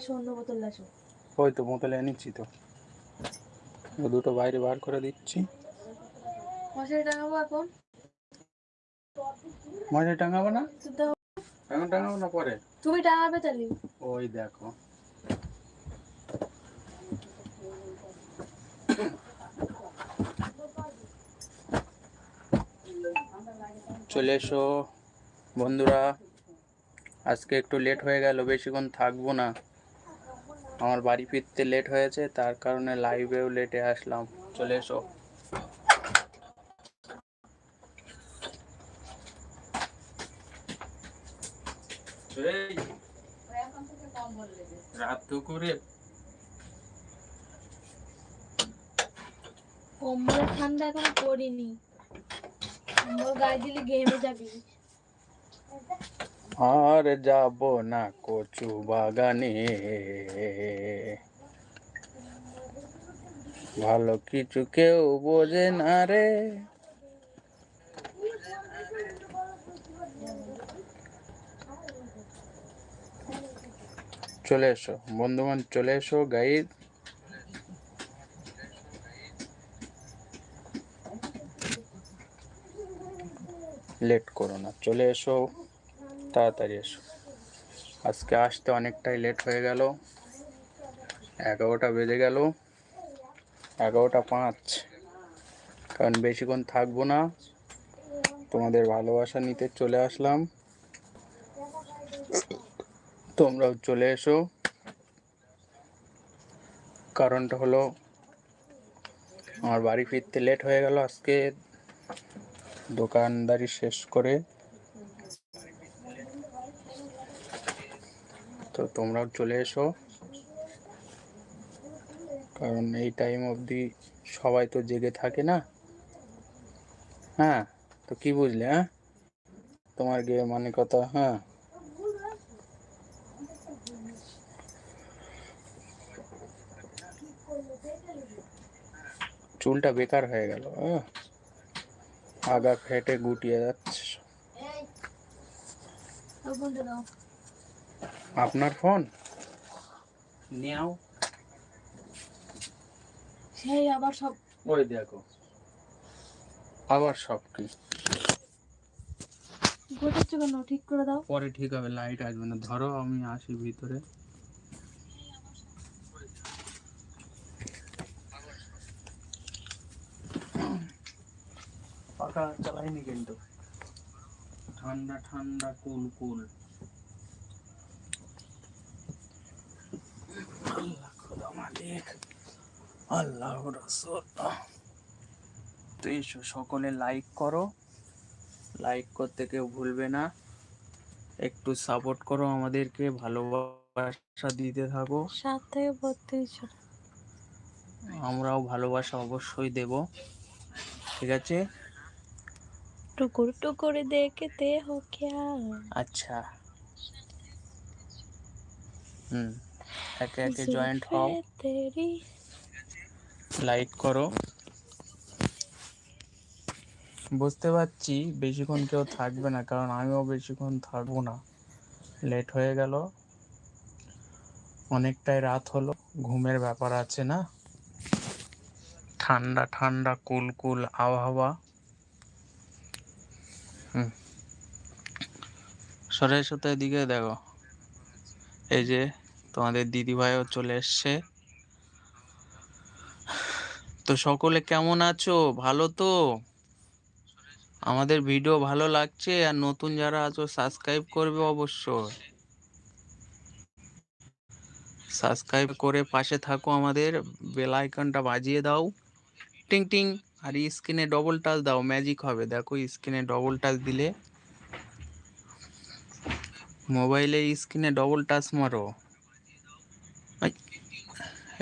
আসো অন্য বোতল আসো। ওই তো বোতলে এনেছি তো। দুটো বাইরে বার করে দিচ্ছি। মশারি টাঙাবো এখন? মাঝে টাঙাবো না? এখন টাঙাবো না পরে? তুমি টাঙাবে তাহলে। ওই দেখো। চলে এসো বন্ধুরা। আজকে একটু লেট হয়ে গেল বেশিক্ষণ থাকব না। আমার বাড়ি ফিরতে লেট হয়েছে তার কারণে লাইভেও লেটে আসলাম। চলে এসো। রাত দুপুরে? ঠান্ডা এখনও পড়িনি। কম্বল গায়ে দিলে ঘেমে যাবি। আর যাব না কচু বাগানে। ভালো কিছু কেউ বোঝে না রে। চলে এসো বন্ধুবান চলে এসো গাইড। লেট করো না, চলে এসো। তাড়াতাড়ি এসো। আজকে আসতে অনেকটাই লেট হয়ে গেল। এগারোটা বেজে গেল। এগারোটা পাঁচ। কারণ বেশিক্ষণ থাকব না। তোমাদের ভালোবাসা নিতে চলে আসলাম। তোমরাও চলে এসো। কারণটা হলো, আমার বাড়ি ফিরতে লেট হয়ে গেল আজকে। দোকানদারি শেষ করে তো তোমরাও চলে এসো। কারণ এই টাইম অবধি সবাই তো জেগে থাকে না। হ্যাঁ তো কি বুঝলে হ্যাঁ? তোমার গিয়ে মানে কথা হ্যাঁ? চুলটা বেকার হয়ে গেল আহ। আগা ফেটে গুটিয়ে যাচ্ছে আপনার ফোন? নেও সেই আবার সব ওই দেখো। আবার সব কি? ঘটেছে কেন? ঠিক করে দাও। পরে ঠিক হবে লাইট আসবে না। ধরো আমি আসি ভিতরে। পাখা চালাইনি কিন্তু। ঠান্ডা ঠান্ডা কুল কুল। আল্লাহ খোদা মালিক আল্লাহ রসুল। তো এসো সকলে লাইক করো। লাইক করতে কেউ ভুলবে না। একটু সাপোর্ট করো আমাদেরকে ভালোবাসা দিতে থাকো। সাত থেকে বত্রিশ আমরাও ভালোবাসা অবশ্যই দেব। ঠিক আছে? টুকুর টুকুর দেখতে হো ক্যা আচ্ছা। হুম। একে একে জয়েন্ট হও। লাইক করো। বুঝতে পারছি বেশিক্ষণ কেউ থাকবে না কারণ আমিও বেশিক্ষণ থাকব না। লেট হয়ে গেল। অনেকটাই রাত হলো। ঘুমের ব্যাপার আছে না? ঠান্ডা ঠান্ডা কুলকুল আবহাওয়া। হুম। সরে সুতো এদিকে দেখো। এই যে তোমাদের দিদিভাইও চলে এসছে। তো সকলে কেমন আছো? ভালো তো? আমাদের ভিডিও ভালো লাগছে আর নতুন যারা আছো সাবস্ক্রাইব করবে অবশ্যই। সাবস্ক্রাইব করে পাশে থাকো আমাদের বেল আইকনটা বাজিয়ে দাও। টিং টিং। আর স্ক্রিনে ডবল টাচ দাও ম্যাজিক হবে। দেখো স্ক্রিনে ডবল টাচ দিলে। মোবাইলে স্ক্রিনে ডবল টাচ মারো।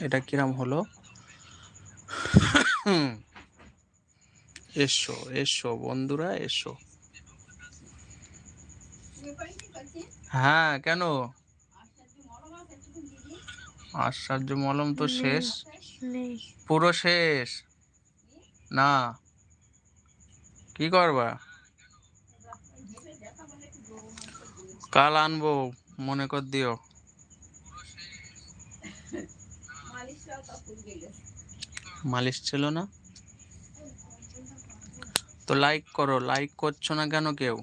এটা কিরাম হলো। এসো এসো বন্ধুরা, এসো। হ্যাঁ কেন? আশ্চর্য মলম তো শেষ। পুরো শেষ? না। কি করবা? কাল আনব, মনে কর দিও। মালিশ ছিল না তো লাইক করো লাইক করছো না কেন কেউ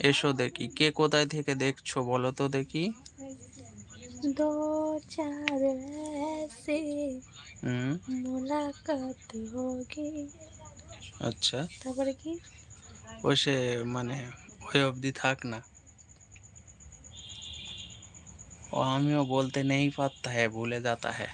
এসো দেখি কে কোথায় থেকে দেখছো বলো তো দেখি दो चार ऐसे হুম मुलाकात होगी আচ্ছা তারপরে কি ও সে মানে ওই অবধি থাক না ও আমিও বলতে নেই পারতা হ্যাঁ ভুলে যাতা হ্যাঁ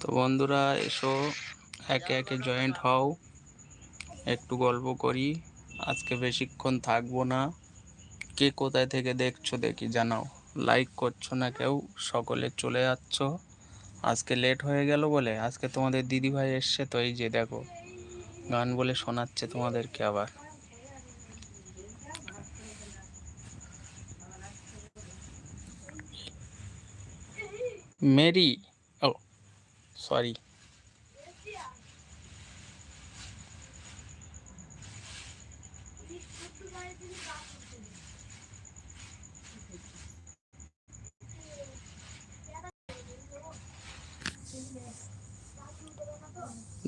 তো বন্ধুরা, এসো, একে একে জয়েন্ট হও। একটু গল্প করি। আজকে বেশিক্ষণ থাকব না। কে কোথায় থেকে দেখছ দেখি জানাও। লাইক করছ না কেউ, সকলে চলে যাচ্ছ। আজকে লেট হয়ে গেল বলে, আজকে তোমাদের দিদি ভাই এসছে, তো এই যে দেখো, গান বলে শোনাচ্ছে তোমাদেরকে আবার। মেরি, ও সরি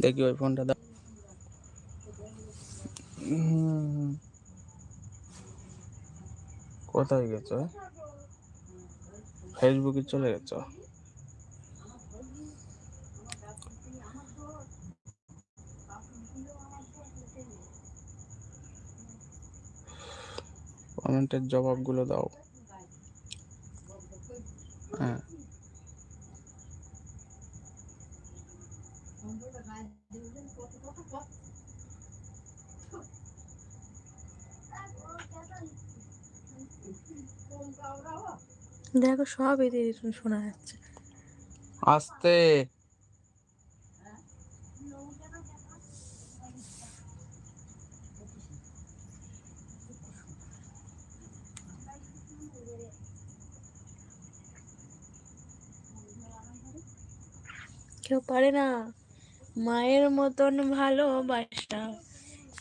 দেখি ওই ফোনটা দাও। কোথায় গেছো ফেসবুকে চলে গেছো? কমেন্টের জবাবগুলো দাও। হ্যাঁ। দেখো সব এদের শোনা যাচ্ছে। আস্তে। কেউ পারে না। মায়ের মতন ভালোবাসা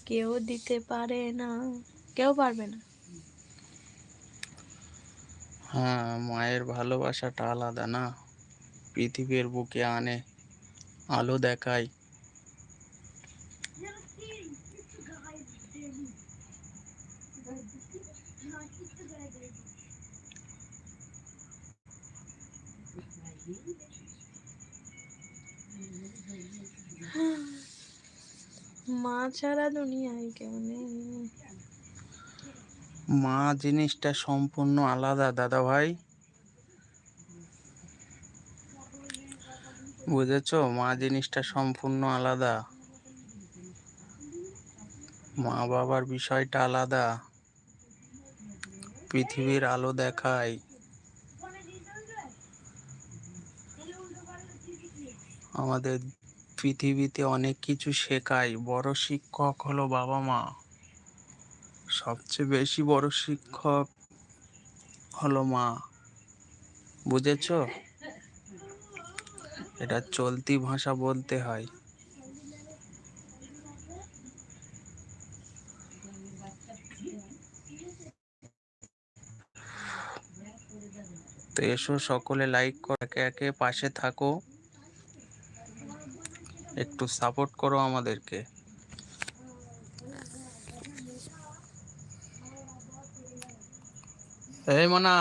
কেউ দিতে পারে না, কেউ পারবে না। হ্যাঁ মায়ের ভালোবাসাটা আলাদা না। পৃথিবীর বুকে আনে, আলো দেখায়। মা ছাড়া দুনিয়ায় কেউ নেই। মা জিনিসটা সম্পূর্ণ আলাদা দাদা ভাই বুঝেছ? মা জিনিসটা সম্পূর্ণ আলাদা। মা বাবার বিষয়টা আলাদা। পৃথিবীর আলো দেখায়। আমাদের পৃথিবীতে অনেক কিছু শেখায়। বড় শিক্ষক হলো বাবা মা। সবচেয়ে বেশি বড় শিক্ষক হলো মা। বুঝেছ? এটা চলতি ভাষা বলতে হয়। তো এসো সকলে লাইক করে, একে একে পাশে থাকো। একটু সাপোর্ট করো আমাদেরকে এই মনা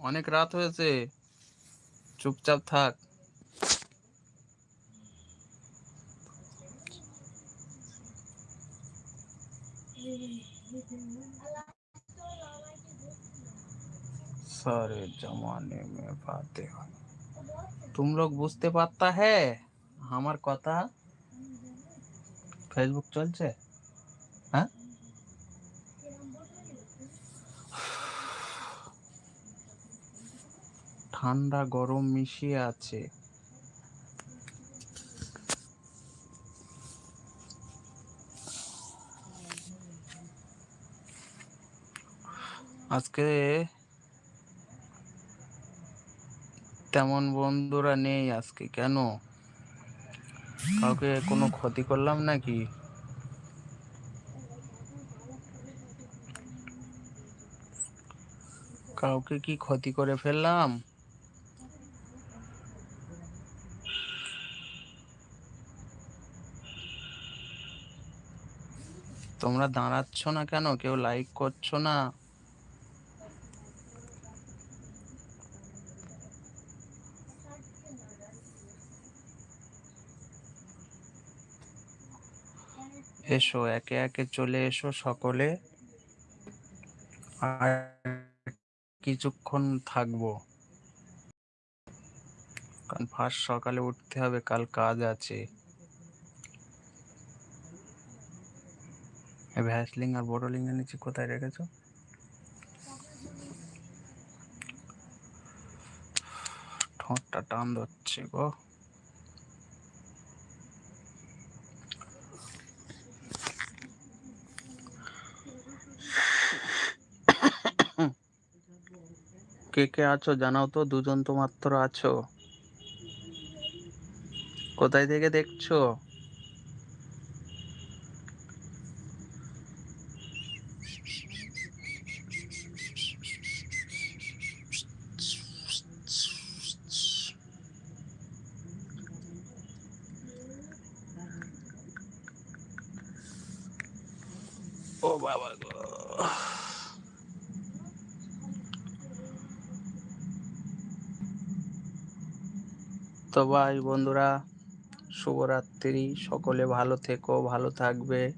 অনেক রাত হয়েছে চুপচাপ থাক सारे जमाने में बातें हो तुम लोग বুঝতে পারতা है আমার কথা ফেসবুক চলছে? হ্যাঁ? ঠান্ডা গরম মিশিয়ে আছে। আজকে তেমন বন্ধুরা নেই আজকে, কেন? কাউকে কোনো ক্ষতি করলাম নাকি? কাউকে কি ক্ষতি করে ফেললাম? তোমরা দাঁড়াচ্ছ না কেন? কেউ লাইক করছ না? এসো, একে একে চলে এসো সকলে। আর কিছুক্ষণ থাকব। কারণ ফার্স্ট সকালে উঠতে হবে, কাল কাজ আছে। ভ্যাসলিং আর বোরোলিং এর নিচে কোথায় রেখেছো? ঠোঁটটা টান ধরছে গো। কে কে আছো জানাও তো দুজন তো মাত্র আছো। কোথায় থেকে দেখছ ও বাবা গো তো ভাই বন্ধুরা, শুভরাত্রি। সকলে ভালো থেকো, ভালো থাকবে।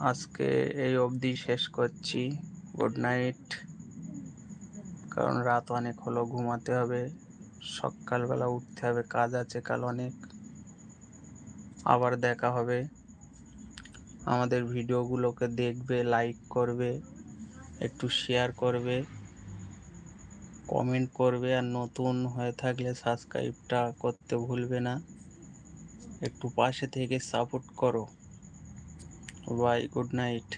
আজকে এই অবধি শেষ করছি। Good night. কারণ রাত অনেক হলো, ঘুমাতে হবে। সকালবেলা উঠতে হবে, কাজ আছে কাল অনেক। আবার দেখা হবে। আমাদের ভিডিওগুলোকে দেখবে লাইক করবে, একটু শেয়ার করবে। কমেন্ট করবে আর নতুন হয়ে থাকলে সাবস্ক্রাইবটা করতে ভুলবে না। একটু পাশে থেকে সাপোর্ট করো। Bye good night